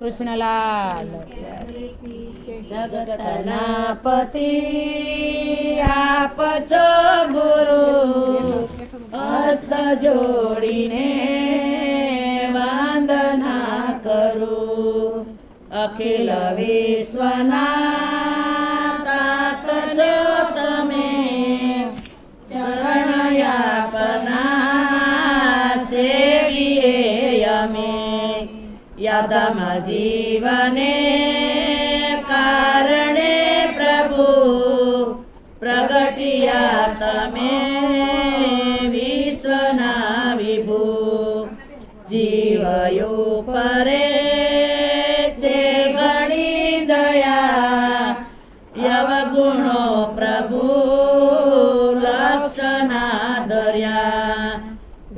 કૃષ્ણલાલ જગતના પતિ આપ છો ગુરુ હસ્ત જોડીને વંદના કરું યાદમ જીવને કારણે પ્રભુ પ્રગટિયા તમે વિશ્વના વિભુ જીવયો પરે છે ઘણી દયા યવગુણો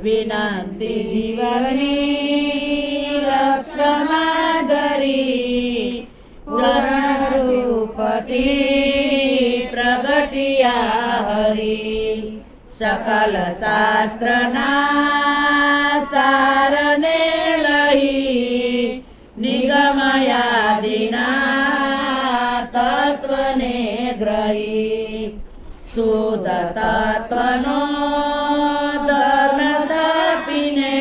विनन्ति લક્ષના રૂપતિ પ્રગટિયા હરી સકલ शास्त्रना सारने લઈ નિગમયાદિના तत्त्वने ધર્મ સ્થાપીને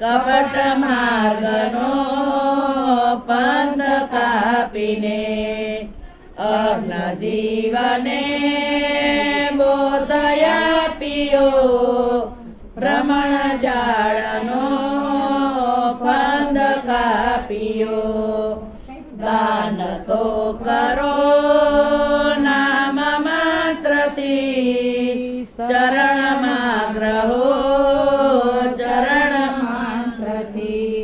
કપટ માર્ગનો પંથ કાપીને અગ્ન જીવને બોધયા પિયો ભ્રમણ જાળનો ફંદ કાપ્યો દાન તો કરો નામ માત્રથી. ચરણમાં ગ્રહો ચરણ માત્રથી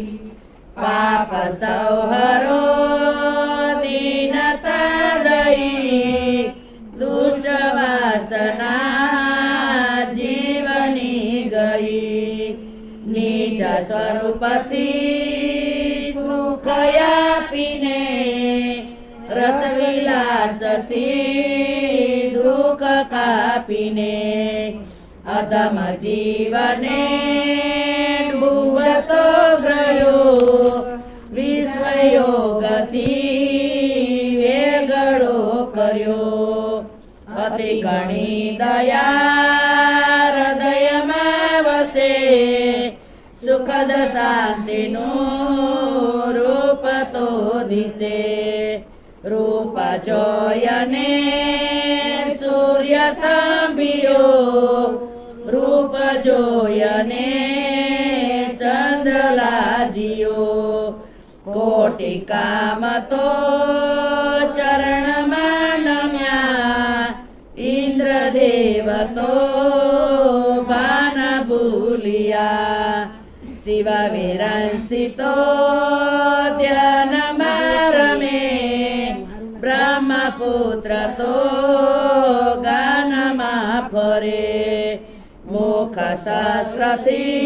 પાપ સૌહરો નીચ સ્વરૂપથી સુખ આપીને રસવિલાસથી દુઃખ કાપીને અધમ જીવને ડૂબતો ગયો વિશ્વયોગથી વેગળો કર્યો અતિ ઘણી દયા સુખદ શાંતિનું રૂપ તો દિશે. રૂપ જોયને સૂર્ય તંબિયો રૂપ જોયને ચંદ્ર લાજિયો. કોટી કામ તો ચરણમાં નમ્યા. ઇન્દ્રદેવ તો ભાન ભૂલિયા. શિવ વિરંસી તો ધ્યાનમાં રમે બ્રહ્મપુત્ર તો ગાનમાં ફરે મુખ શાસ્ત્રથી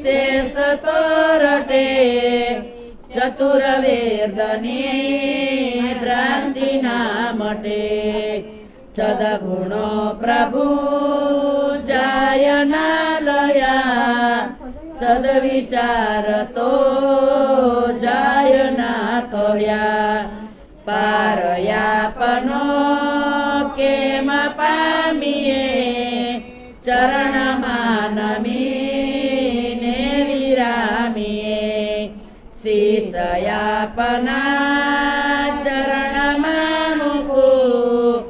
શેષ તો રટે ચતુર વેદની ભ્રાંતિ ના મટે સદગુણો પ્રભુ જાય ના લયા સદવિચાર તો જાય ના કહ્યા પારયાપનો કેમ પામીએ? ચરણમાં નમીને વિરામીએ. શિષયાપના ચરણમાં મૂકું.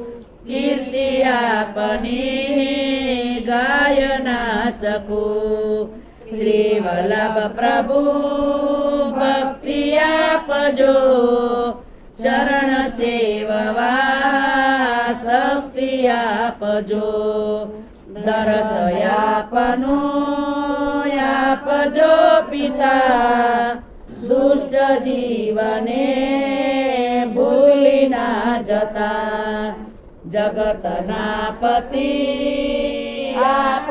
કીર્તિ આપની ગાયના શકું શ્રી પ્રભુ ભક્તિ આપજો ચરણ સેવવા શક્તિ આપજો દરસ આપનો આપજો પિતા દુષ્ટ જીવને ભૂલી ના જતા જગતના પતિ આપ